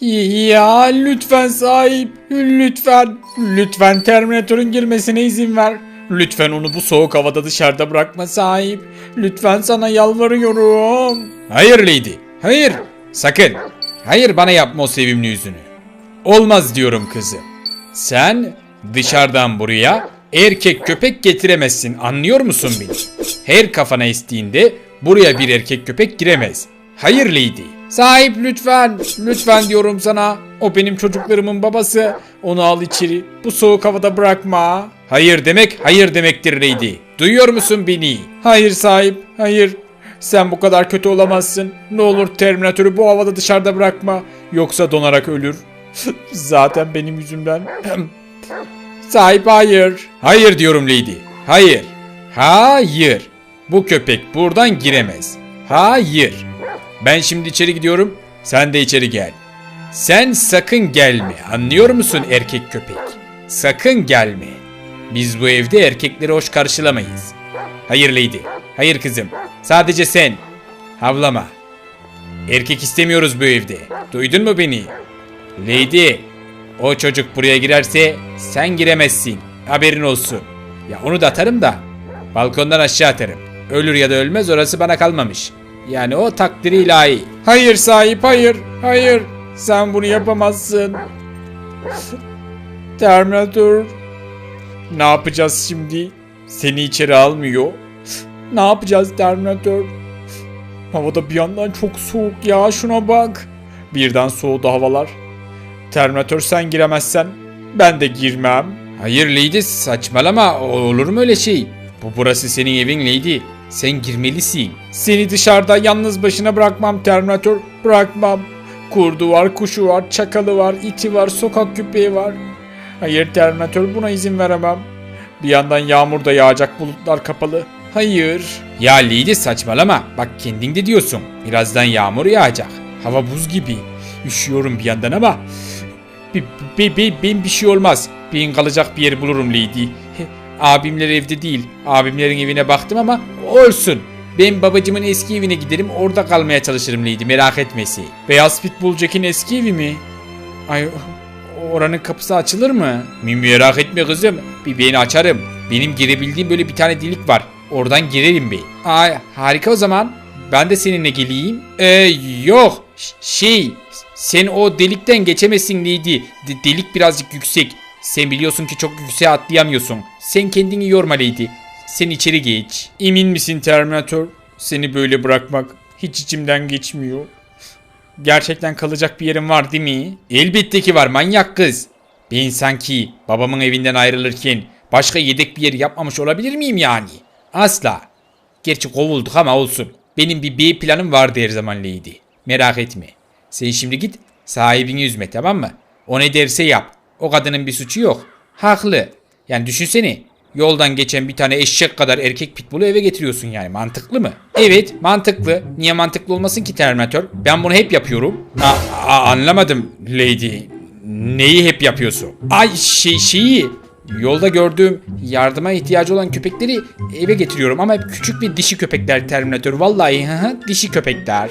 Ya lütfen sahip, lütfen, lütfen Terminator'un girmesine izin ver. Lütfen onu bu soğuk havada dışarıda bırakma sahip. Lütfen sana yalvarıyorum. Hayır Lady, hayır. Sakın. Hayır bana yapma o sevimli yüzünü. Olmaz diyorum kızım. Sen dışarıdan buraya erkek köpek getiremezsin anlıyor musun beni? Her kafana estiğinde buraya bir erkek köpek giremez. Hayır Lady. Sahip lütfen, lütfen diyorum sana. O benim çocuklarımın babası. Onu al içeri. Bu soğuk havada bırakma. Hayır demek hayır demektir Lady. Duyuyor musun beni? Hayır sahip, hayır. Sen bu kadar kötü olamazsın. Ne olur Terminatörü bu havada dışarıda bırakma. Yoksa donarak ölür. Zaten benim yüzümden. Sahip hayır. Hayır diyorum Lady. Hayır. Hayır. Bu köpek buradan giremez. Hayır. Ben şimdi içeri gidiyorum. Sen de içeri gel. Sen sakın gelme. Anlıyor musun erkek köpek? Sakın gelme. Biz bu evde erkekleri hoş karşılamayız. Hayır Lady. Hayır kızım. Sadece sen. Havlama. Erkek istemiyoruz bu evde. Duydun mu beni? Lady. O çocuk buraya girerse sen giremezsin. Haberin olsun. Ya onu da atarım da balkondan aşağı atarım. Ölür ya da ölmez orası bana kalmamış. Yani o takdiri ilahi. Hayır sahip hayır. Hayır. Sen bunu yapamazsın. Terminator. Ne yapacağız şimdi? Seni içeri almıyor. Ne yapacağız Terminator? Havada bir yandan çok soğuk ya şuna bak. Birden soğudu havalar. Terminator sen giremezsen ben de girmem. Hayır Lady saçmalama olur mu öyle şey? Bu burası senin evin Lady. Sen girmelisin. Seni dışarıda yalnız başına bırakmam Terminator. Bırakmam. Kurdu var, kuşu var, çakalı var, iti var, sokak köpeği var. Hayır Terminator buna izin veremem. Bir yandan yağmur da yağacak bulutlar kapalı. Hayır. Ya Lady saçmalama. Bak kendin de diyorsun. Birazdan yağmur yağacak. Hava buz gibi. Üşüyorum bir yandan ama Bi- bi- bi- ben bir şey olmaz. Ben kalacak bir yer bulurum Lady. Abimler evde değil. Abimlerin evine baktım ama olsun. Ben babacımın eski evine giderim orada kalmaya çalışırım Lady merak etmesi. Beyaz Pitbull Jack'in eski evi mi? Ay oranın kapısı açılır mı? Merak etme kızım. Bir beni açarım. Benim girebildiğim böyle bir tane delik var. Oradan girerim bir. Ay harika o zaman. Ben de seninle geleyim. Ee, yok. Ş- Şey, sen o delikten geçemezsin Lady. De- delik birazcık yüksek. Sen biliyorsun ki çok yükseğe atlayamıyorsun. Sen kendini yorma Lady. Sen içeri geç. Emin misin Terminator? Seni böyle bırakmak hiç içimden geçmiyor. Gerçekten kalacak bir yerim var değil mi? Elbette ki var manyak kız. Ben sanki babamın evinden ayrılırken başka yedek bir yer yapmamış olabilir miyim yani? Asla. Gerçi kovulduk ama olsun. Benim bir B planım vardı her zaman Lady. Merak etme. Sen şimdi git sahibini üzme tamam mı? O ne derse yap. O kadının bir suçu yok. Haklı. Yani düşünsene. Yoldan geçen bir tane eşek kadar erkek pitbull'u eve getiriyorsun yani. Mantıklı mı? Evet mantıklı. Niye mantıklı olmasın ki Terminator? Ben bunu hep yapıyorum. Aa, aa, anlamadım Lady. Neyi hep yapıyorsun? Ay şey şeyi. Yolda gördüğüm yardıma ihtiyacı olan köpekleri eve getiriyorum ama hep küçük bir dişi köpekler Terminator. Vallahi hı dişi köpekler.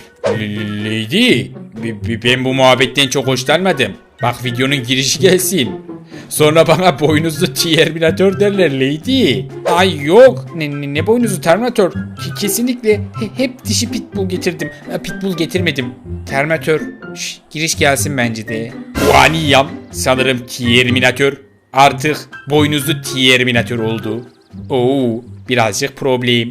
Lady, ben bu muhabbetten çok hoşlanmadım. Bak videonun girişi gelsin. Sonra bana boynuzlu Terminator derler Lady. Ay yok. Ne, ne, ne boynuzlu Terminator? Ki- Kesinlikle he- hep dişi pitbull getirdim. Pitbull getirmedim. Terminator. Şş, giriş gelsin bence de. Vaniyam. Sanırım Terminator artık boynuzlu Terminator oldu. Oo, birazcık problem.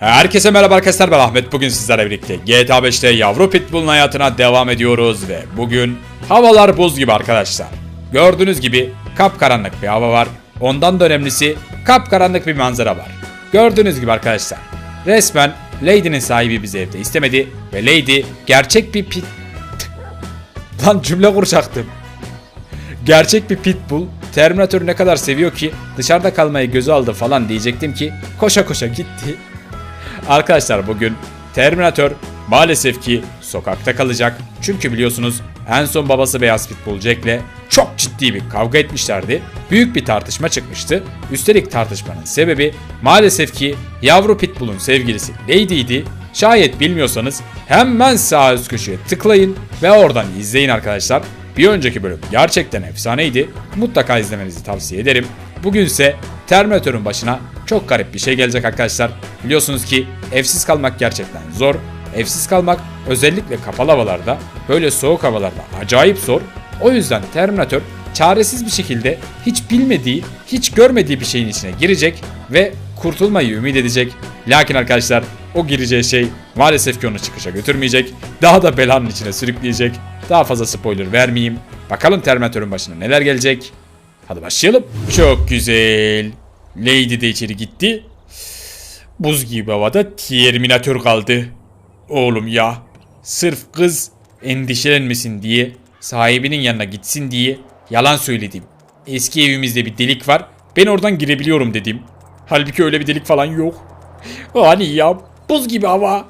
Herkese merhaba arkadaşlar ben Ahmet. Bugün sizlerle birlikte GTA 5'te yavru pitbull'un hayatına devam ediyoruz ve bugün havalar buz gibi arkadaşlar. Gördüğünüz gibi kapkaranlık bir hava var. Ondan da önemlisi kapkaranlık bir manzara var. Gördüğünüz gibi arkadaşlar resmen Lady'nin sahibi bizi evde istemedi ve Lady gerçek bir pit... Lan cümle kuracaktım. Gerçek bir pitbull Terminator'u ne kadar seviyor ki dışarıda kalmayı göze aldı falan diyecektim ki koşa koşa gitti. Arkadaşlar bugün Terminator maalesef ki sokakta kalacak. Çünkü biliyorsunuz en son babası Beyaz Pitbull Jack'le çok ciddi bir kavga etmişlerdi. Büyük bir tartışma çıkmıştı. Üstelik tartışmanın sebebi maalesef ki yavru Pitbull'un sevgilisi Lady'ydi Şayet bilmiyorsanız hemen sağ üst köşeye tıklayın ve oradan izleyin arkadaşlar. Bir önceki bölüm gerçekten efsaneydi. Mutlaka izlemenizi tavsiye ederim. Bugünse Terminator'un başına çok garip bir şey gelecek arkadaşlar. Biliyorsunuz ki evsiz kalmak gerçekten zor. Evsiz kalmak özellikle kapalı havalarda, böyle soğuk havalarda acayip zor. O yüzden Terminator çaresiz bir şekilde hiç bilmediği, hiç görmediği bir şeyin içine girecek ve kurtulmayı ümit edecek. Lakin arkadaşlar o gireceği şey maalesef ki onu çıkışa götürmeyecek. Daha da belanın içine sürükleyecek. Daha fazla spoiler vermeyeyim. Bakalım Terminator'un başına neler gelecek. Hadi başlayalım. Çok güzel. Lady de içeri gitti. Buz gibi havada Terminator kaldı. Oğlum ya. Sırf kız endişelenmesin diye sahibinin yanına gitsin diye yalan söyledim. Eski evimizde bir delik var. Ben oradan girebiliyorum dedim. Halbuki öyle bir delik falan yok. Hani ya buz gibi hava.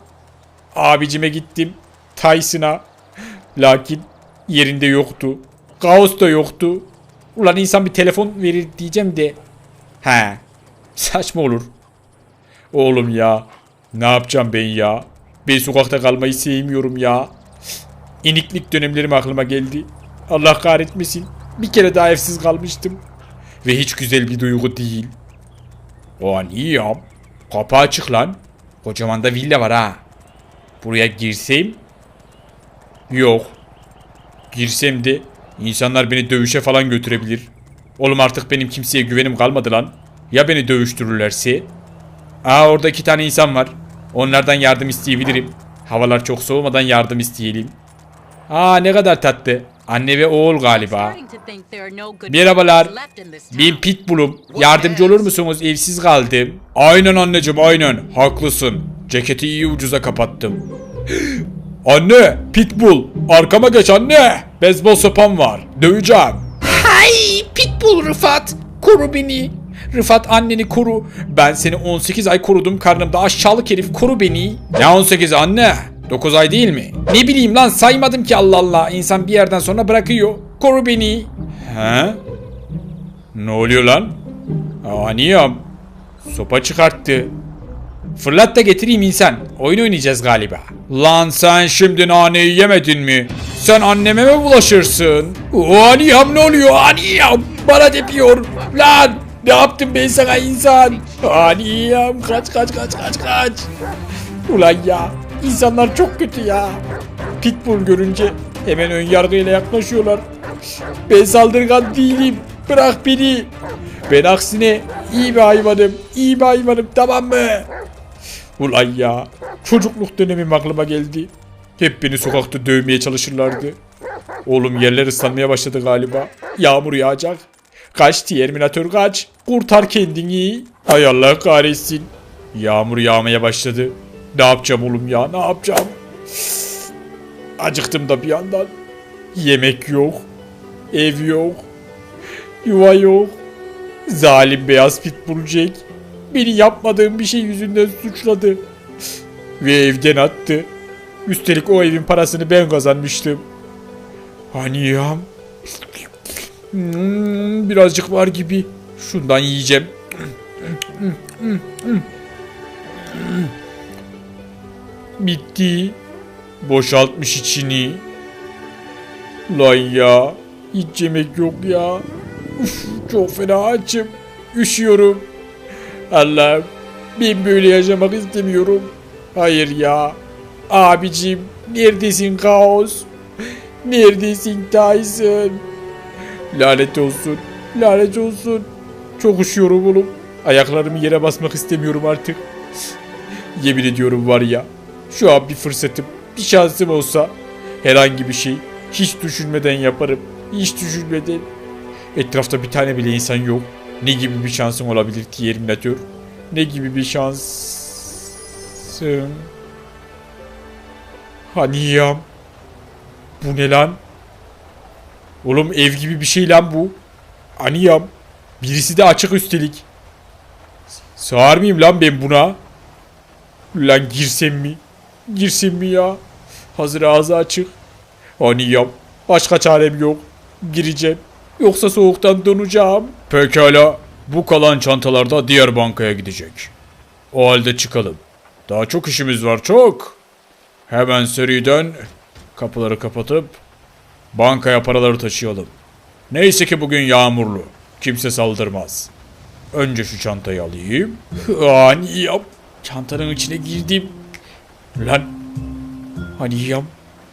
Abicime gittim. Tyson'a. Lakin yerinde yoktu. Kaos da yoktu. Ulan insan bir telefon verir diyeceğim de. He. Saçma olur. Oğlum ya. Ne yapacağım ben ya? Ben sokakta kalmayı sevmiyorum ya. İniklik dönemlerim aklıma geldi. Allah kahretmesin. Bir kere daha evsiz kalmıştım. Ve hiç güzel bir duygu değil. O iyi ya. Kapı açık lan. Kocaman da villa var ha. Buraya girsem? Yok. Girsem de insanlar beni dövüşe falan götürebilir. Oğlum artık benim kimseye güvenim kalmadı lan. Ya beni dövüştürürlerse? Aa orada iki tane insan var. Onlardan yardım isteyebilirim. Havalar çok soğumadan yardım isteyelim. Aa ne kadar tatlı. Anne ve oğul galiba. Merhabalar. Ben Pitbull'um. Yardımcı olur musunuz? Evsiz kaldım. Aynen anneciğim aynen. Haklısın. Ceketi iyi ucuza kapattım. anne! Pitbull! Arkama geç anne! Bezbol sopam var. Döveceğim. Hay! Pitbull Rıfat! Koru beni. Rıfat anneni koru. Ben seni 18 ay korudum karnımda aşağılık herif koru beni. Ne 18 anne? 9 ay değil mi? Ne bileyim lan saymadım ki Allah Allah. İnsan bir yerden sonra bırakıyor. Koru beni. He? Ne oluyor lan? Aniyam. Sopa çıkarttı. Fırlat da getireyim insan. Oyun oynayacağız galiba. Lan sen şimdi naneyi yemedin mi? Sen anneme mi bulaşırsın? Aniyam ne oluyor? Aniyam bana depiyor. Lan ne yaptım ben sana insan? Aniyam kaç kaç kaç kaç kaç. Ulan ya insanlar çok kötü ya. Pitbull görünce hemen ön yargıyla yaklaşıyorlar. Ben saldırgan değilim. Bırak beni. Ben aksine iyi bir hayvanım. İyi bir hayvanım tamam mı? Ulan ya. Çocukluk dönemim aklıma geldi. Hep beni sokakta dövmeye çalışırlardı. Oğlum yerler ıslanmaya başladı galiba. Yağmur yağacak. Kaç Terminator kaç. Kurtar kendini. Hay Allah kahretsin. Yağmur yağmaya başladı. Ne yapacağım oğlum ya ne yapacağım? Acıktım da bir yandan. Yemek yok. Ev yok. Yuva yok. Zalim beyaz pitbull Jack. Beni yapmadığım bir şey yüzünden suçladı. Ve evden attı. Üstelik o evin parasını ben kazanmıştım. Hani ya? Hmm, birazcık var gibi. Şundan yiyeceğim. Bitti. Boşaltmış içini. Lan ya. Hiç yemek yok ya. Uf, çok fena açım. Üşüyorum. Allah'ım. Ben böyle yaşamak istemiyorum. Hayır ya. Abicim. Neredesin kaos? Neredesin Tyson? Lanet olsun. Lanet olsun. Çok üşüyorum oğlum. Ayaklarımı yere basmak istemiyorum artık. Yemin ediyorum var ya. Şu an bir fırsatım, bir şansım olsa herhangi bir şey hiç düşünmeden yaparım. Hiç düşünmeden. Etrafta bir tane bile insan yok. Ne gibi bir şansım olabilir ki Terminator? Ne gibi bir şansım? Hani ya? Bu ne lan? Oğlum ev gibi bir şey lan bu. Aniyam. Birisi de açık üstelik. Sığar mıyım lan ben buna? Lan girsem mi? Girsem mi ya? Hazır ağzı açık. Aniyam. Başka çarem yok. Gireceğim. Yoksa soğuktan donacağım. Pekala. Bu kalan çantalar da diğer bankaya gidecek. O halde çıkalım. Daha çok işimiz var çok. Hemen seriden kapıları kapatıp bankaya paraları taşıyalım. Neyse ki bugün yağmurlu. Kimse saldırmaz. Önce şu çantayı alayım. Ani yap. Çantanın içine girdim. Lan. Hani yap.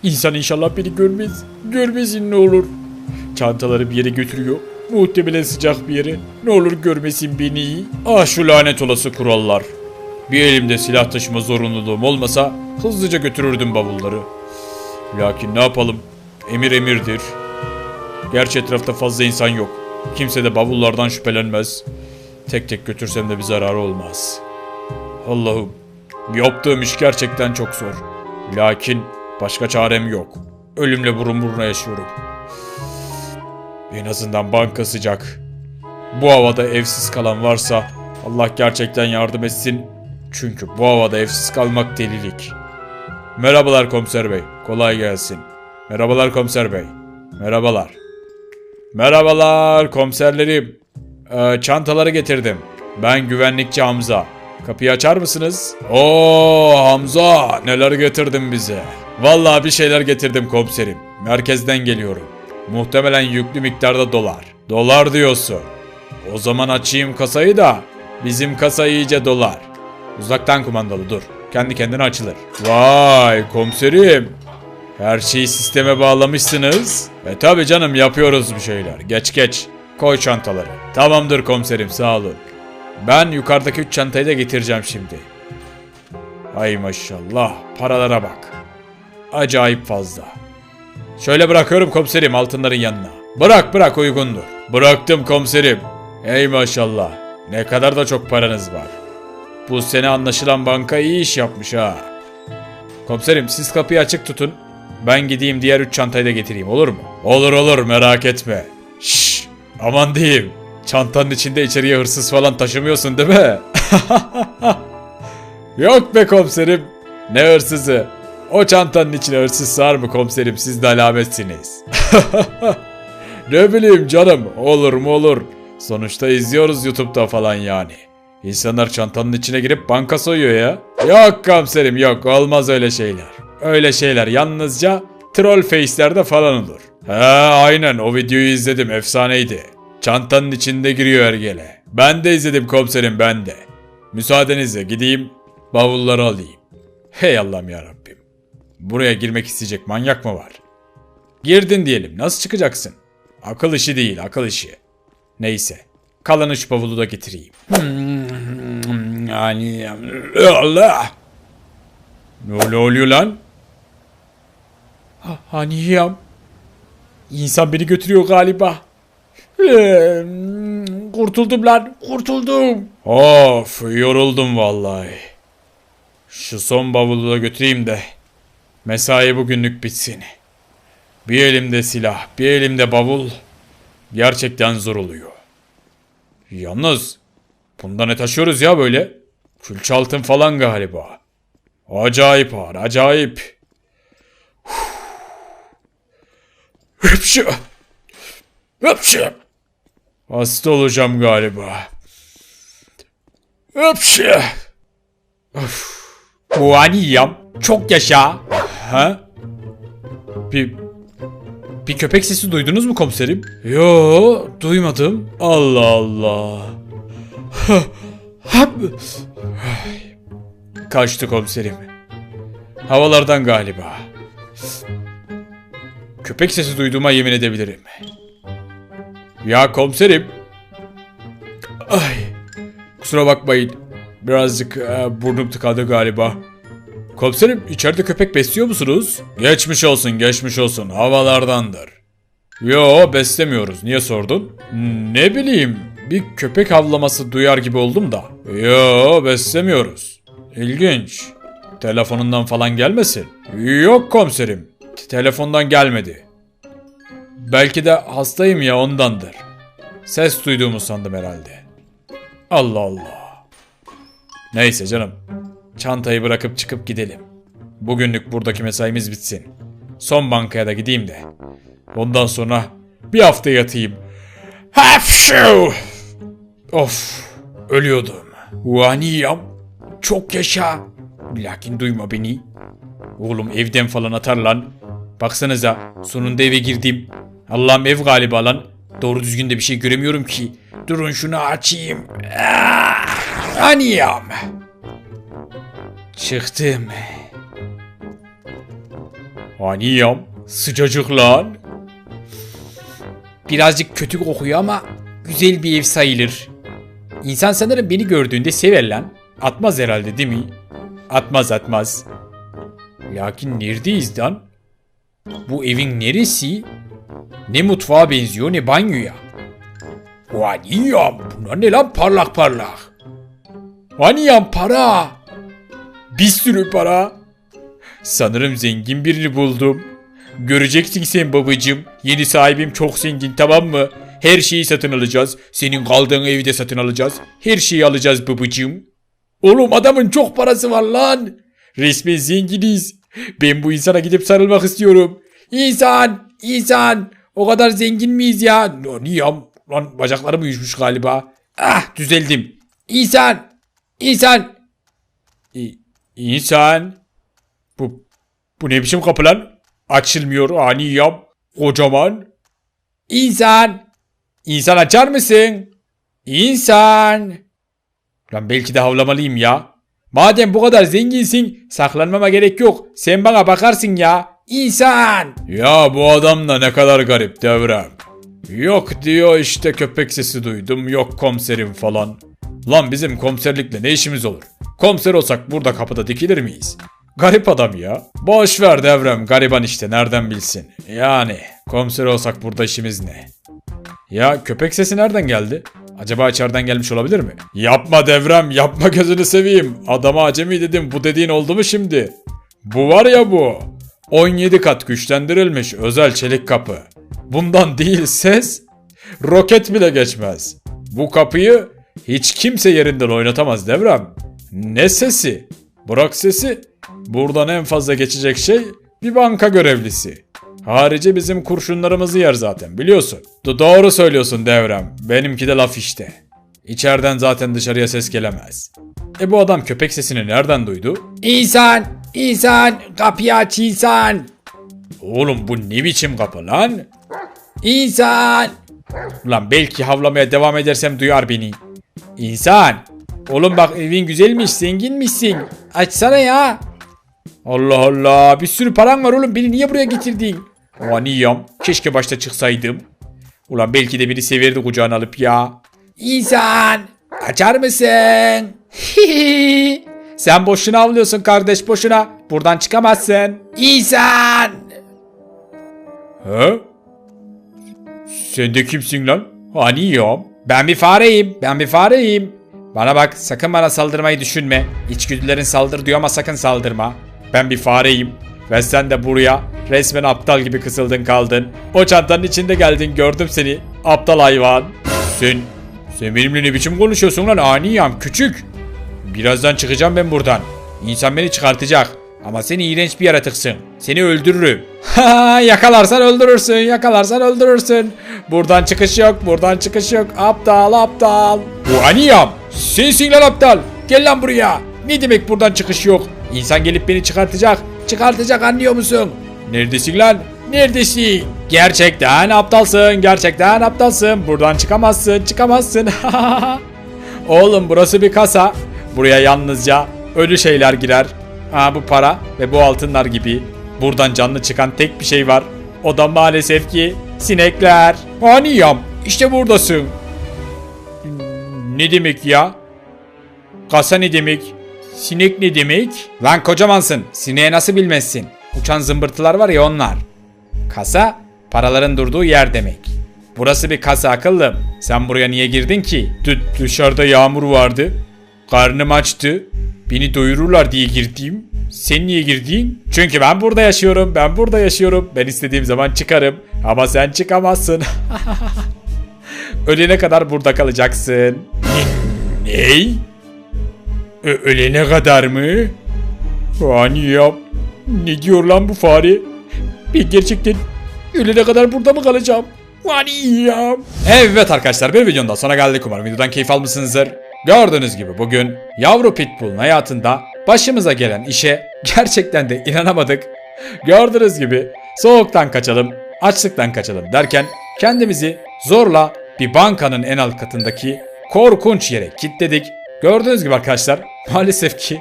İnsan inşallah beni görmez. Görmesin ne olur. Çantaları bir yere götürüyor. Muhtemelen sıcak bir yere. Ne olur görmesin beni. Ah şu lanet olası kurallar. Bir elimde silah taşıma zorunluluğum olmasa hızlıca götürürdüm bavulları. Lakin ne yapalım? Emir emirdir. Gerçi etrafta fazla insan yok. Kimse de bavullardan şüphelenmez. Tek tek götürsem de bir zararı olmaz. Allah'ım, yaptığım iş gerçekten çok zor. Lakin başka çarem yok. Ölümle burun buruna yaşıyorum. En azından banka sıcak. Bu havada evsiz kalan varsa Allah gerçekten yardım etsin. Çünkü bu havada evsiz kalmak delilik. Merhabalar komiser bey. Kolay gelsin. Merhabalar komiser bey. Merhabalar. Merhabalar komiserlerim. Ee, çantaları getirdim. Ben güvenlikçi Hamza. Kapıyı açar mısınız? Oo Hamza neler getirdin bize. Vallahi bir şeyler getirdim komiserim. Merkezden geliyorum. Muhtemelen yüklü miktarda dolar. Dolar diyorsun. O zaman açayım kasayı da bizim kasa iyice dolar. Uzaktan kumandalı dur. Kendi kendine açılır. Vay komiserim. Her şeyi sisteme bağlamışsınız. E tabi canım yapıyoruz bir şeyler. Geç geç. Koy çantaları. Tamamdır komiserim sağ olun. Ben yukarıdaki üç çantayı da getireceğim şimdi. Ay maşallah paralara bak. Acayip fazla. Şöyle bırakıyorum komiserim altınların yanına. Bırak bırak uygundur. Bıraktım komiserim. Ey maşallah. Ne kadar da çok paranız var. Bu sene anlaşılan banka iyi iş yapmış ha. Komiserim siz kapıyı açık tutun. Ben gideyim diğer üç çantayı da getireyim olur mu? Olur olur merak etme. Şşş aman diyeyim. Çantanın içinde içeriye hırsız falan taşımıyorsun değil mi? Yok be komiserim. Ne hırsızı? O çantanın içine hırsız sığar mı komiserim siz de alametsiniz. ne bileyim canım olur mu olur. Sonuçta izliyoruz YouTube'da falan yani. İnsanlar çantanın içine girip banka soyuyor ya. Yok komiserim yok olmaz öyle şeyler. Öyle şeyler yalnızca troll face'lerde falan olur. He aynen o videoyu izledim efsaneydi. Çantanın içinde giriyor ergele. Ben de izledim komiserim ben de. Müsaadenizle gideyim bavulları alayım. Hey Allah'ım yarabbim. Buraya girmek isteyecek manyak mı var? Girdin diyelim nasıl çıkacaksın? Akıl işi değil akıl işi. Neyse kalan üç bavulu da getireyim. Hmm, Yani Allah. Ne, oluyor lan? Ha, Haniyem. İnsan beni götürüyor galiba. Hmm, Kurtuldum lan, kurtuldum. Of, yoruldum vallahi. Şu son bavulu da götüreyim de mesai bugünlük bitsin. Bir elimde silah, bir elimde bavul. Gerçekten zor oluyor. Yalnız bunda ne taşıyoruz ya böyle? Külçe altın falan galiba. Acayip ağır, acayip. Hıpşı. Hıpşı. Hasta olacağım galiba. Hıpşı. Of. Bu aniyam. Çok yaşa. Ha? Bir bir köpek sesi duydunuz mu komiserim? Yo, duymadım. Allah Allah. Kaçtı komiserim. Havalardan galiba. Köpek sesi duyduğuma yemin edebilirim. Ya komiserim. Ay. Kusura bakmayın. Birazcık e, burnum tıkadı galiba. Komiserim içeride köpek besliyor musunuz? Geçmiş olsun geçmiş olsun havalardandır. Yo beslemiyoruz niye sordun? Ne bileyim bir köpek havlaması duyar gibi oldum da. Yo beslemiyoruz. İlginç. Telefonundan falan gelmesin. Yok komiserim. Telefondan gelmedi. Belki de hastayım ya ondandır. Ses duyduğumu sandım herhalde. Allah Allah. Neyse canım. Çantayı bırakıp çıkıp gidelim. Bugünlük buradaki mesaimiz bitsin. Son bankaya da gideyim de. Ondan sonra bir hafta yatayım. Hapşu! Of, ölüyordum. Vaniyam, çok yaşa. Lakin duyma beni. Oğlum evden falan atar lan. Baksanıza sonunda eve girdim. Allah'ım ev galiba lan. Doğru düzgün de bir şey göremiyorum ki. Durun şunu açayım. Ah, Aniyam. Çıktım. Aniyam. Sıcacık lan. Birazcık kötü kokuyor ama güzel bir ev sayılır. İnsan sanırım beni gördüğünde sever lan. Atmaz herhalde değil mi? Atmaz atmaz. Lakin neredeyiz lan? Bu evin neresi? Ne mutfağa benziyor ne banyoya. Vaniyam bunlar ne lan parlak parlak. Vaniyam para. Bir sürü para. Sanırım zengin birini buldum. Göreceksin sen babacım. Yeni sahibim çok zengin tamam mı? Her şeyi satın alacağız. Senin kaldığın evi de satın alacağız. Her şeyi alacağız babacım. Oğlum adamın çok parası var lan. Resmen zenginiz. Ben bu insana gidip sarılmak istiyorum. İnsan, insan. O kadar zengin miyiz ya? Lan niye? Lan bacaklarım uyuşmuş galiba. Ah düzeldim. İnsan, insan. İ- İnsan. Bu, bu ne biçim kapı lan? Açılmıyor ani yap. Kocaman. İnsan. İnsan açar mısın? İnsan. Lan belki de havlamalıyım ya. Madem bu kadar zenginsin saklanmama gerek yok. Sen bana bakarsın ya. İnsan. Ya bu adam da ne kadar garip devrem. Yok diyor işte köpek sesi duydum yok komiserim falan. Lan bizim komiserlikle ne işimiz olur? Komiser olsak burada kapıda dikilir miyiz? Garip adam ya. Boş ver devrem gariban işte nereden bilsin. Yani komiser olsak burada işimiz ne? Ya köpek sesi nereden geldi? Acaba içeriden gelmiş olabilir mi? Yapma devrem yapma gözünü seveyim. Adama acemi dedim bu dediğin oldu mu şimdi? Bu var ya bu. 17 kat güçlendirilmiş özel çelik kapı. Bundan değil ses, roket bile geçmez. Bu kapıyı hiç kimse yerinden oynatamaz devrem. Ne sesi? Bırak sesi. Buradan en fazla geçecek şey bir banka görevlisi. Harici bizim kurşunlarımızı yer zaten biliyorsun. Do- doğru söylüyorsun devrem. Benimki de laf işte. İçeriden zaten dışarıya ses gelemez. E bu adam köpek sesini nereden duydu? İnsan! İnsan! Kapıyı aç insan! Oğlum bu ne biçim kapı lan? İnsan! Lan belki havlamaya devam edersem duyar beni. İnsan! Oğlum bak evin güzelmiş, zenginmişsin. Açsana ya. Allah Allah bir sürü paran var oğlum beni niye buraya getirdin? Aniyam keşke başta çıksaydım. Ulan belki de beni severdi kucağına alıp ya. İnsan açar mısın? Sen boşuna avlıyorsun kardeş boşuna. Buradan çıkamazsın. İnsan. He? Sen de kimsin lan? Aniyam. Ben bir fareyim. Ben bir fareyim. Bana bak sakın bana saldırmayı düşünme. İçgüdülerin saldır diyor ama sakın saldırma. Ben bir fareyim. Ve sen de buraya resmen aptal gibi kısıldın kaldın. O çantanın içinde geldin gördüm seni. Aptal hayvan. Sen, sen benimle ne biçim konuşuyorsun lan aniyam küçük. Birazdan çıkacağım ben buradan. İnsan beni çıkartacak. Ama sen iğrenç bir yaratıksın. Seni öldürürüm. Ha yakalarsan öldürürsün. Yakalarsan öldürürsün. Buradan çıkış yok. Buradan çıkış yok. Aptal aptal. Bu aniyam. Sensin lan aptal. Gel lan buraya. Ne demek buradan çıkış yok? İnsan gelip beni çıkartacak. Çıkartacak anlıyor musun? Neredesin lan? Neredesin? Gerçekten aptalsın. Gerçekten aptalsın. Buradan çıkamazsın. Çıkamazsın. Oğlum burası bir kasa. Buraya yalnızca ölü şeyler girer. Ha bu para ve bu altınlar gibi. Buradan canlı çıkan tek bir şey var. O da maalesef ki sinekler. Aniyam işte buradasın. Ne demek ya? Kasa ne demek? Sinek ne demek? Lan kocamansın. Sineğe nasıl bilmezsin? Uçan zımbırtılar var ya onlar. Kasa paraların durduğu yer demek. Burası bir kasa akıllım. Sen buraya niye girdin ki? D- dışarıda yağmur vardı. Karnım açtı. Beni doyururlar diye girdim. Sen niye girdin? Çünkü ben burada yaşıyorum. Ben burada yaşıyorum. Ben istediğim zaman çıkarım. Ama sen çıkamazsın. Ölene kadar burada kalacaksın. Ne? Ney? Ö- ölene kadar mı? Hani yap. Ne diyor lan bu fare? Ben gerçekten ölene kadar burada mı kalacağım? Hani. Evet arkadaşlar bir videonun sonuna geldik. Umarım videodan keyif almışsınızdır. Gördüğünüz gibi bugün yavru pitbull'un hayatında başımıza gelen işe gerçekten de inanamadık. Gördüğünüz gibi soğuktan kaçalım, açlıktan kaçalım derken kendimizi zorla bir bankanın en alt katındaki korkunç yere kilitledik. Gördüğünüz gibi arkadaşlar maalesef ki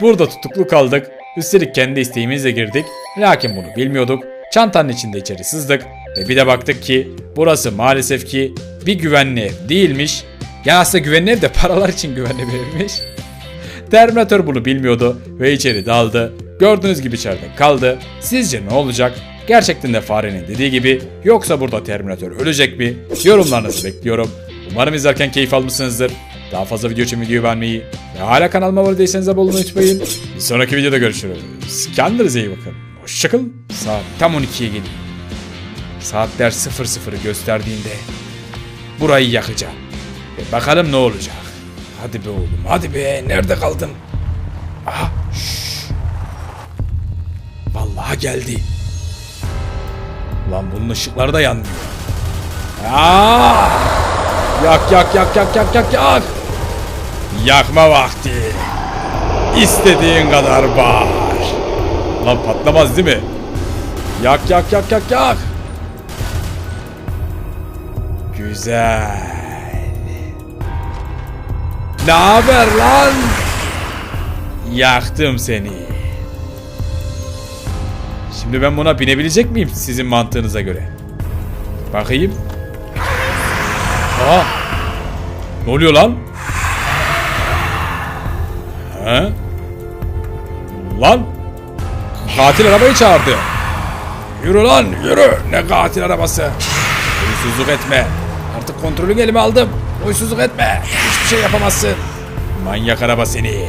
burada tutuklu kaldık. Üstelik kendi isteğimizle girdik. Lakin bunu bilmiyorduk. Çantanın içinde içeri sızdık ve bir de baktık ki burası maalesef ki bir güvenli ev değilmiş. Yani aslında güvenli ev de paralar için güvenli bir evmiş. Terminator bunu bilmiyordu ve içeri daldı. Gördüğünüz gibi içeride kaldı. Sizce ne olacak? Gerçekten de farenin dediği gibi yoksa burada Terminator ölecek mi? Yorumlarınızı bekliyorum. Umarım izlerken keyif almışsınızdır. Daha fazla video için videoyu beğenmeyi ve hala kanalıma abone değilseniz abone olmayı unutmayın. Bir sonraki videoda görüşürüz. Kendinize iyi bakın. Hoşçakalın. Saat tam 12'ye geliyor. Saatler 00'ı gösterdiğinde burayı yakacağım. Ve bakalım ne olacak. Hadi be oğlum hadi be nerede kaldın? Aha şşş. Vallahi geldi. Lan bunun ışıkları da yanmıyor. Aa! Yak yak yak yak yak yak yak. Yakma vakti. İstediğin kadar bağır. Lan patlamaz değil mi? Yak yak yak yak yak. Güzel. Ne haber lan? Yaktım seni. Şimdi ben buna binebilecek miyim sizin mantığınıza göre? Bakayım. Aa. Ne oluyor lan? He? Lan. Katil arabayı çağırdı. Yürü lan yürü. Ne katil arabası. Huysuzluk etme. Artık kontrolü elime aldım. Huysuzluk etme. Hiçbir şey yapamazsın. Manyak araba seni.